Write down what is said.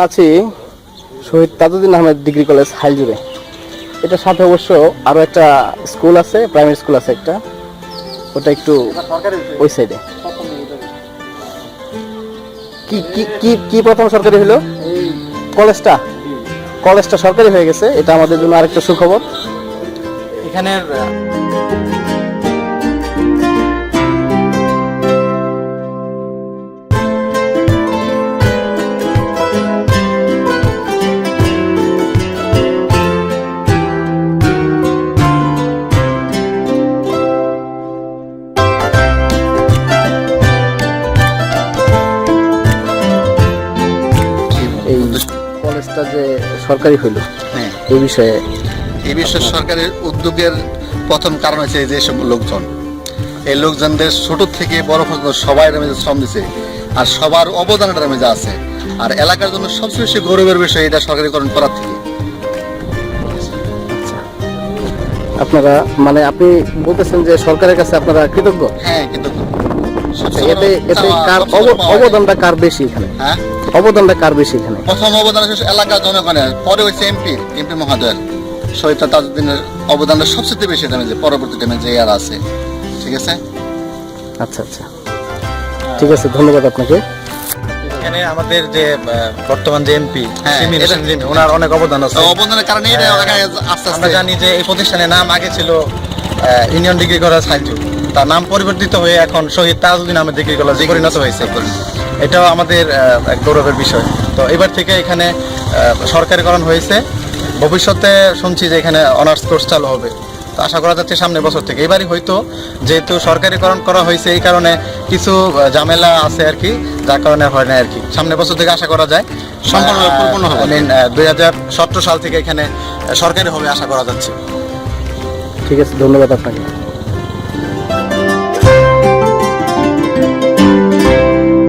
আছি Shahid Tajuddin Ahmed degree college হাইজুরে। এটার সাথে অবশ্য আরও একটা স্কুল আছে, প্রাইমারি স্কুল আছে একটা। ওটা একটু ওই সাইডে কি কি কি কি প্রথম সরকারি হলো? কলেজটা? কলেজটা সরকারি হয়ে গেছে, এটা আমাদের জন্য আরেকটা সুখবর। এখানের কলেজটা যে সরকারি হইল হ্যাঁ। এই বিষয়ে এই বিষয়ে সরকারের উদ্যোগের প্রথম কারণ হচ্ছে যে সব লোকজন। এই লোকজনদের ছোট থেকে বড় পর্যন্ত সবাই যে শ্রম দিছে আর সবার অবদানটা যা আছে। আর এলাকার জন্য সবচেয়ে বেশি গৌরবের বিষয় এটা সরকারিকরণ করার থেকে। আপনারা মানে আপনি বলতেছেন যে সরকারের কাছে আপনারা কৃতজ্ঞ? হ্যাঁ কিন্তু আচ্ছা, এতে এতে কার অব- অবদানটা কার বেশি এখানে? হ্যাঁ? অবদানটা কার বেশি এখানে? প্রথম অবদান হচ্ছে এলাকার জনগণের পরে হচ্ছে এমপি এমপি মহোদয়ের। শহীদ তাজউদ্দিনের অবদানটা সবচেয়ে বেশি টাইমে যে পরবর্তী টাইমে যে আর আছে। ঠিক আছে? আচ্ছা আচ্ছা। ঠিক আছে ধন্যবাদ আপনাকে। এখানে আমাদের যে বর্তমান যে এমপি হ্যাঁ, ওনার অনেক অবদান আছে। অবদানের কারণে আস্তে আমরা আস্তে জানি যে এই প্রতিষ্ঠানের নাম আগে ছিল ইউনিয়ন ডিগ্রি কলেজ হাইজু তার নাম পরিবর্তিত হয়ে এখন শহীদ তাজউদ্দিন আহমেদ ডিগ্রি কলেজে পরিণত হয়েছে এটাও আমাদের এক গৌরবের বিষয়। তো এবার থেকে এখানে সরকারিকরণ হয়েছে। ভবিষ্যতে শুনছি যে এখানে অনার্স কোর্স চালু হবে। তো আশা করা যাচ্ছে সামনের বছর থেকে। এবারই হয়তো যেহেতু সরকারিকরণ করা হয়েছে এই কারণে কিছু ঝামেলা আছে আর কি যার কারণে হয় না আর কি। সামনের বছর থেকে আশা করা যায়। সম্পূর্ণ হবে, পরিপূর্ণ হবে। মিন দুই হাজার সতেরো সাল থেকে এখানে সরকারি হবে আশা করা যাচ্ছে। ঠিক আছে ধন্যবাদ আপনাকে।